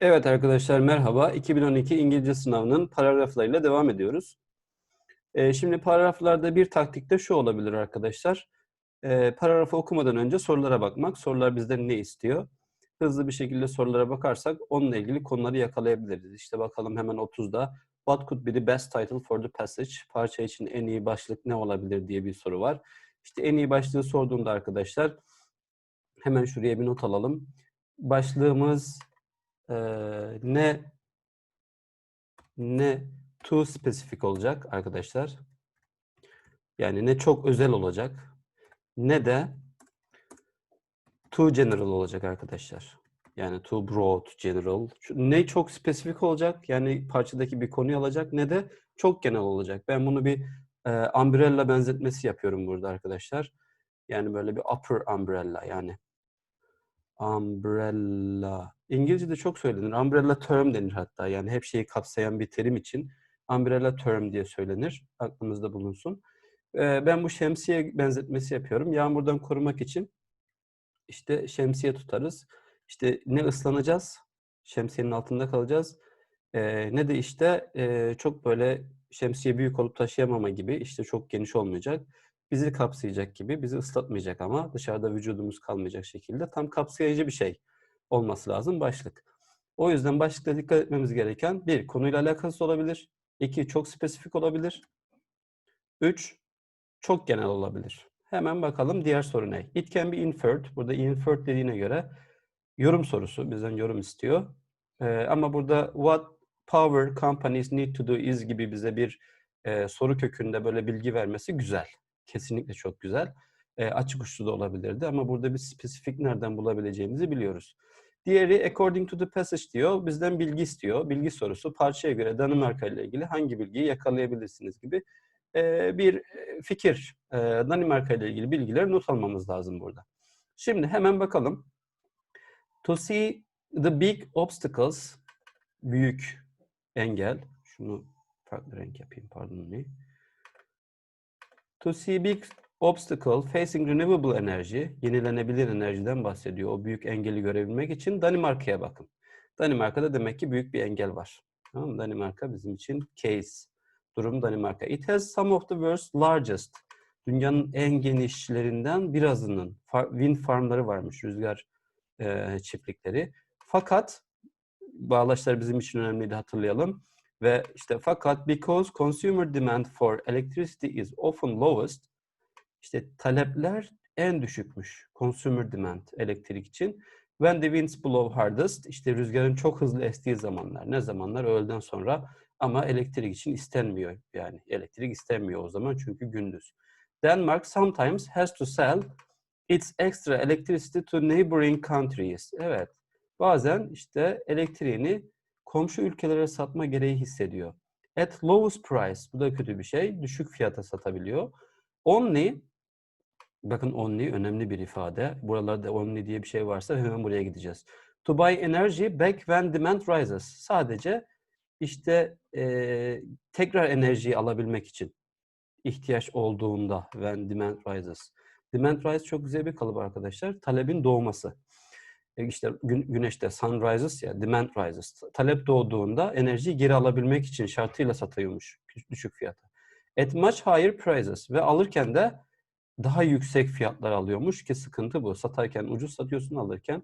Evet arkadaşlar merhaba. 2012 İngilizce sınavının paragraflarıyla devam ediyoruz. Ee, şimdi paragraflarda bir taktik de şu olabilir arkadaşlar. Ee, paragrafı okumadan önce sorulara bakmak. Sorular bizden ne istiyor? Hızlı bir şekilde sorulara bakarsak onunla ilgili konuları yakalayabiliriz. İşte bakalım hemen 30'da What could be the best title for the passage? Parça için en iyi başlık ne olabilir diye bir soru var. İşte en iyi başlığı sorduğumda arkadaşlar hemen şuraya bir not alalım. Başlığımız ne ne too specific olacak arkadaşlar. Yani ne çok özel olacak ne de too general olacak arkadaşlar. Yani too broad, general. Ne çok spesifik olacak yani parçadaki bir konuyu alacak ne de çok genel olacak. Ben bunu bir e, umbrella benzetmesi yapıyorum burada arkadaşlar. Yani böyle bir upper umbrella yani umbrella. İngilizce'de çok söylenir. Umbrella term denir hatta. Yani hep şeyi kapsayan bir terim için umbrella term diye söylenir. Aklımızda bulunsun. Ee, ben bu şemsiye benzetmesi yapıyorum. Yağmurdan korumak için işte şemsiye tutarız. İşte ne ıslanacağız, şemsiyenin altında kalacağız. Ee, ne de işte e, çok böyle şemsiye büyük olup taşıyamama gibi işte çok geniş olmayacak bizi kapsayacak gibi, bizi ıslatmayacak ama dışarıda vücudumuz kalmayacak şekilde tam kapsayıcı bir şey olması lazım başlık. O yüzden başlıkta dikkat etmemiz gereken bir, konuyla alakası olabilir. iki çok spesifik olabilir. Üç, çok genel olabilir. Hemen bakalım diğer soru ne? It can be inferred. Burada inferred dediğine göre yorum sorusu. Bizden yorum istiyor. Ee, ama burada what power companies need to do is gibi bize bir e, soru kökünde böyle bilgi vermesi güzel. Kesinlikle çok güzel. E, açık uçlu da olabilirdi ama burada bir spesifik nereden bulabileceğimizi biliyoruz. Diğeri according to the passage diyor. Bizden bilgi istiyor. Bilgi sorusu parçaya göre Danimarka ile ilgili hangi bilgiyi yakalayabilirsiniz gibi e, bir fikir. E, Danimarka ile ilgili bilgileri not almamız lazım burada. Şimdi hemen bakalım. To see the big obstacles büyük engel. Şunu farklı renk yapayım pardon ne? To see big obstacle facing renewable enerji, yenilenebilir enerjiden bahsediyor. O büyük engeli görebilmek için Danimarka'ya bakın. Danimarka'da demek ki büyük bir engel var. Tamam? Danimarka bizim için case. Durum Danimarka. It has some of the world's largest. Dünyanın en genişlerinden birazının wind farmları varmış, rüzgar e, çiftlikleri. Fakat bağlaçlar bizim için önemliydi hatırlayalım. Ve işte fakat because consumer demand for electricity is often lowest işte talepler en düşükmüş consumer demand elektrik için. When the winds blow hardest işte rüzgarın çok hızlı estiği zamanlar. Ne zamanlar? Öğleden sonra ama elektrik için istenmiyor. Yani elektrik istenmiyor o zaman çünkü gündüz. Denmark sometimes has to sell its extra electricity to neighboring countries. Evet. Bazen işte elektriğini komşu ülkelere satma gereği hissediyor. At lowest price, bu da kötü bir şey. Düşük fiyata satabiliyor. Only, bakın only önemli bir ifade. Buralarda only diye bir şey varsa hemen buraya gideceğiz. To buy energy back when demand rises. Sadece işte e, tekrar enerjiyi alabilmek için ihtiyaç olduğunda when demand rises. Demand rise çok güzel bir kalıp arkadaşlar. Talebin doğması. E, işte gün, güneşte sun rises ya demand rises. Talep doğduğunda enerjiyi geri alabilmek için şartıyla satıyormuş düşük fiyata. At much higher prices ve alırken de daha yüksek fiyatlar alıyormuş ki sıkıntı bu. Satarken ucuz satıyorsun alırken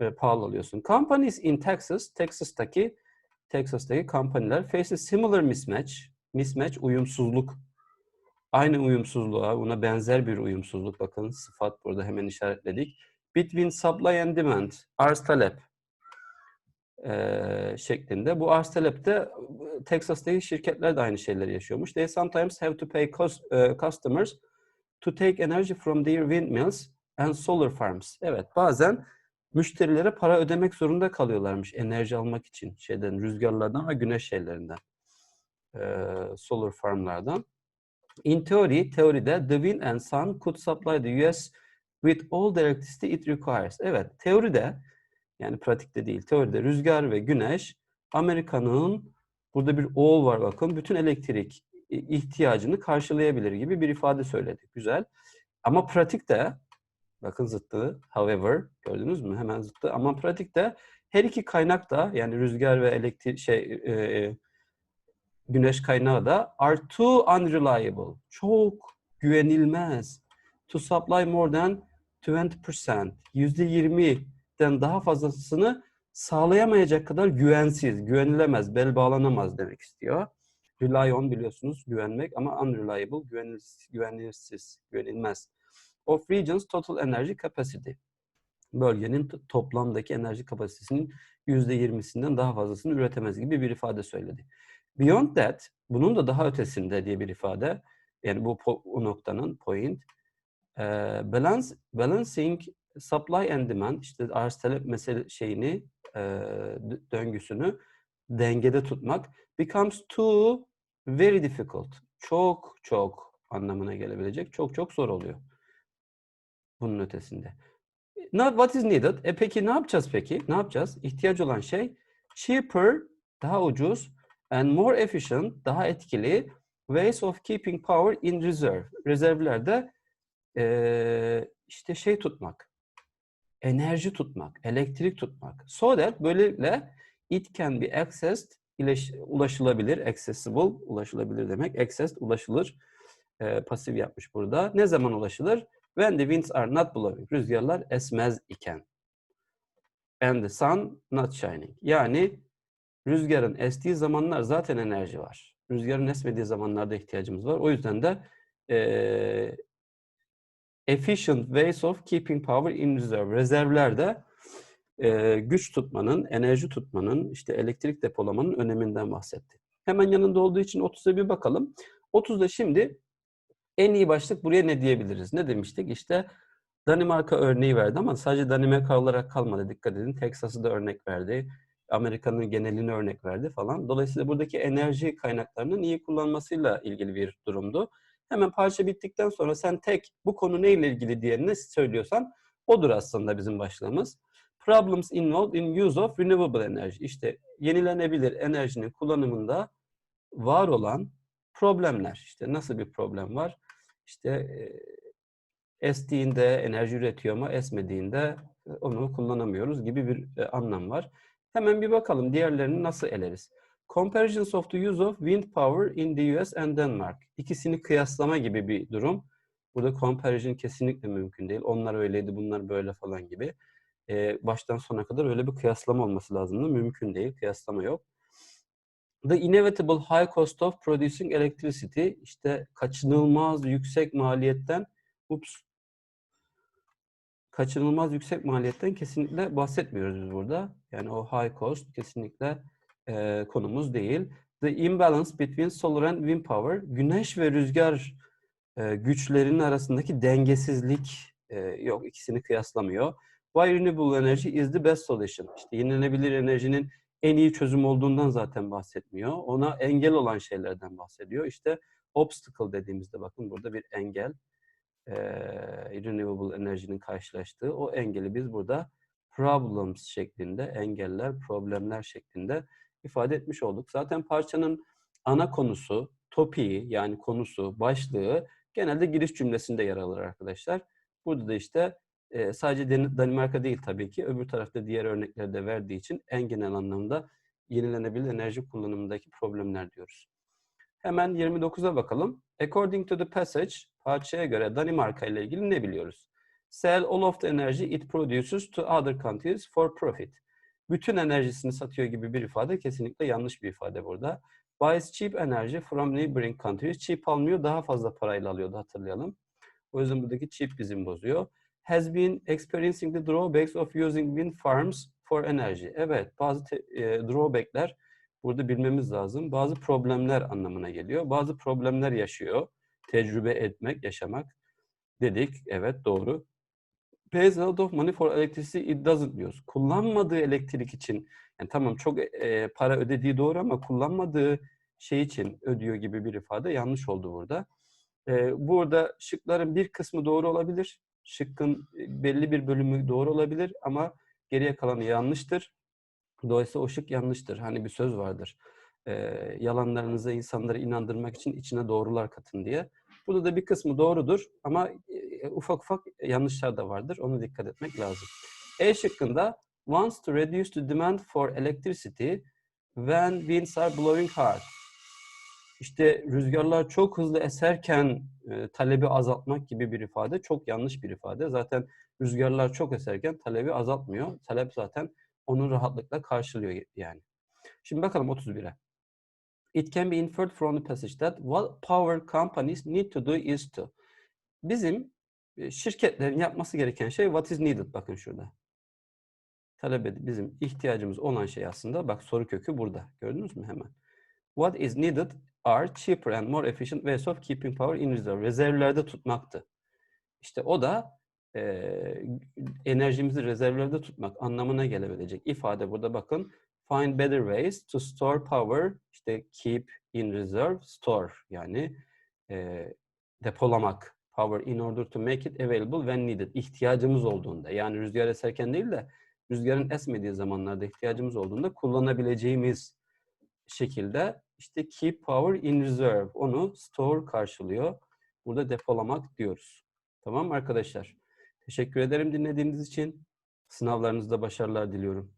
e, pahalı alıyorsun. Companies in Texas, Texas'taki Texas'taki company'ler face a similar mismatch. Mismatch uyumsuzluk. Aynı uyumsuzluğa, buna benzer bir uyumsuzluk. Bakın sıfat burada hemen işaretledik between supply and demand, arz talep e, şeklinde. Bu arz talepte Texas'taki şirketler de aynı şeyleri yaşıyormuş. They sometimes have to pay cost, uh, customers to take energy from their windmills and solar farms. Evet, bazen müşterilere para ödemek zorunda kalıyorlarmış enerji almak için şeyden rüzgarlardan ve güneş şeylerinden. E, solar farmlardan. In theory, teoride the wind and sun could supply the US with all the electricity it requires. Evet, teoride yani pratikte değil, teoride rüzgar ve güneş Amerika'nın burada bir all var bakın, bütün elektrik ihtiyacını karşılayabilir gibi bir ifade söyledik. Güzel. Ama pratikte Bakın zıttı. However gördünüz mü? Hemen zıttı. Ama pratikte her iki kaynak da yani rüzgar ve elektrik şey e, e, güneş kaynağı da are too unreliable. Çok güvenilmez. To supply more than 20%. %20'den daha fazlasını sağlayamayacak kadar güvensiz, güvenilemez, bel bağlanamaz demek istiyor. Rely on biliyorsunuz güvenmek ama unreliable, güvenilsiz, güvenilsiz, güvenilmez. Of regions total energy capacity. Bölgenin toplamdaki enerji kapasitesinin %20'sinden daha fazlasını üretemez gibi bir ifade söyledi. Beyond that, bunun da daha ötesinde diye bir ifade, yani bu o noktanın point, e, balance, balancing supply and demand, işte arz talep mesele şeyini, e, döngüsünü dengede tutmak becomes too very difficult. Çok çok anlamına gelebilecek. Çok çok zor oluyor. Bunun ötesinde. Now, what is needed? E peki ne yapacağız peki? Ne yapacağız? İhtiyaç olan şey cheaper, daha ucuz and more efficient, daha etkili ways of keeping power in reserve. Rezervlerde eee, işte şey tutmak, enerji tutmak, elektrik tutmak. So that böylelikle it can be accessed, ulaşılabilir, accessible, ulaşılabilir demek. Accessed, ulaşılır. Eee, pasif yapmış burada. Ne zaman ulaşılır? When the winds are not blowing. Rüzgarlar esmez iken. And the sun not shining. Yani rüzgarın estiği zamanlar zaten enerji var. Rüzgarın esmediği zamanlarda ihtiyacımız var. O yüzden de eee, efficient ways of keeping power in reserve. Rezervlerde eee, güç tutmanın, enerji tutmanın, işte elektrik depolamanın öneminden bahsetti. Hemen yanında olduğu için 30'a bir bakalım. 30'da şimdi en iyi başlık buraya ne diyebiliriz? Ne demiştik? İşte Danimarka örneği verdi ama sadece Danimarka olarak kalmadı. Dikkat edin. Texas'ı da örnek verdi. Amerika'nın genelini örnek verdi falan. Dolayısıyla buradaki enerji kaynaklarının iyi kullanmasıyla ilgili bir durumdu. Hemen parça bittikten sonra sen tek bu konu neyle ilgili diye ne söylüyorsan odur aslında bizim başlığımız. Problems involved in use of renewable energy. İşte yenilenebilir enerjinin kullanımında var olan problemler. İşte nasıl bir problem var? İşte e, estiğinde enerji üretiyor ama esmediğinde e, onu kullanamıyoruz gibi bir e, anlam var. Hemen bir bakalım diğerlerini nasıl eleriz. Comparisons of the use of wind power in the US and Denmark. İkisini kıyaslama gibi bir durum. Burada comparison kesinlikle mümkün değil. Onlar öyleydi, bunlar böyle falan gibi. E, baştan sona kadar öyle bir kıyaslama olması lazımdı. Mümkün değil, kıyaslama yok. The inevitable high cost of producing electricity. işte kaçınılmaz yüksek maliyetten ups, kaçınılmaz yüksek maliyetten kesinlikle bahsetmiyoruz biz burada. Yani o high cost kesinlikle e, konumuz değil. The imbalance between solar and wind power. Güneş ve rüzgar e, güçlerinin arasındaki dengesizlik e, yok. ikisini kıyaslamıyor. Why renewable energy is the best solution. İşte yenilenebilir enerjinin en iyi çözüm olduğundan zaten bahsetmiyor. Ona engel olan şeylerden bahsediyor. İşte obstacle dediğimizde bakın burada bir engel. Eee renewable enerjinin karşılaştığı o engeli biz burada problems şeklinde, engeller, problemler şeklinde ifade etmiş olduk. Zaten parçanın ana konusu, topiği yani konusu, başlığı genelde giriş cümlesinde yer alır arkadaşlar. Burada da işte e, sadece Dan- Danimarka değil tabii ki. Öbür tarafta diğer örnekleri de verdiği için en genel anlamda yenilenebilir enerji kullanımındaki problemler diyoruz. Hemen 29'a bakalım. According to the passage, parçaya göre Danimarka ile ilgili ne biliyoruz? Sell all of the energy it produces to other countries for profit. Bütün enerjisini satıyor gibi bir ifade kesinlikle yanlış bir ifade burada. Buys cheap energy from neighboring countries. Cheap almıyor, daha fazla parayla alıyordu hatırlayalım. O yüzden buradaki cheap bizim bozuyor. Has been experiencing the drawbacks of using wind farms for energy. Evet, bazı e, drawbackler burada bilmemiz lazım. Bazı problemler anlamına geliyor. Bazı problemler yaşıyor. Tecrübe etmek, yaşamak dedik. Evet, doğru. Pays a lot of money for electricity it doesn't diyoruz. Kullanmadığı elektrik için, yani tamam çok e, para ödediği doğru ama kullanmadığı şey için ödüyor gibi bir ifade yanlış oldu burada. E, burada şıkların bir kısmı doğru olabilir. Şıkkın e, belli bir bölümü doğru olabilir ama geriye kalanı yanlıştır. Dolayısıyla o şık yanlıştır. Hani bir söz vardır. E, yalanlarınıza insanları inandırmak için içine doğrular katın diye. Burada da bir kısmı doğrudur ama e, ufak ufak yanlışlar da vardır. Onu dikkat etmek lazım. E şıkkında wants to reduce the demand for electricity when winds are blowing hard. İşte rüzgarlar çok hızlı eserken e, talebi azaltmak gibi bir ifade çok yanlış bir ifade. Zaten rüzgarlar çok eserken talebi azaltmıyor. Talep zaten onu rahatlıkla karşılıyor yani. Şimdi bakalım 31'e. It can be inferred from the passage that what power companies need to do is to. Bizim şirketlerin yapması gereken şey what is needed bakın şurada. Talep edip bizim ihtiyacımız olan şey aslında bak soru kökü burada. Gördünüz mü hemen? What is needed are cheaper and more efficient ways of keeping power in reserve. Rezervlerde tutmaktı. İşte o da e, enerjimizi rezervlerde tutmak anlamına gelebilecek ifade burada bakın. Find better ways to store power. İşte keep in reserve, store yani e, depolamak. Power in order to make it available when needed. İhtiyacımız olduğunda. Yani rüzgar eserken değil de rüzgarın esmediği zamanlarda ihtiyacımız olduğunda kullanabileceğimiz şekilde işte keep power in reserve. Onu store karşılıyor. Burada depolamak diyoruz. Tamam mı arkadaşlar? Teşekkür ederim dinlediğiniz için. Sınavlarınızda başarılar diliyorum.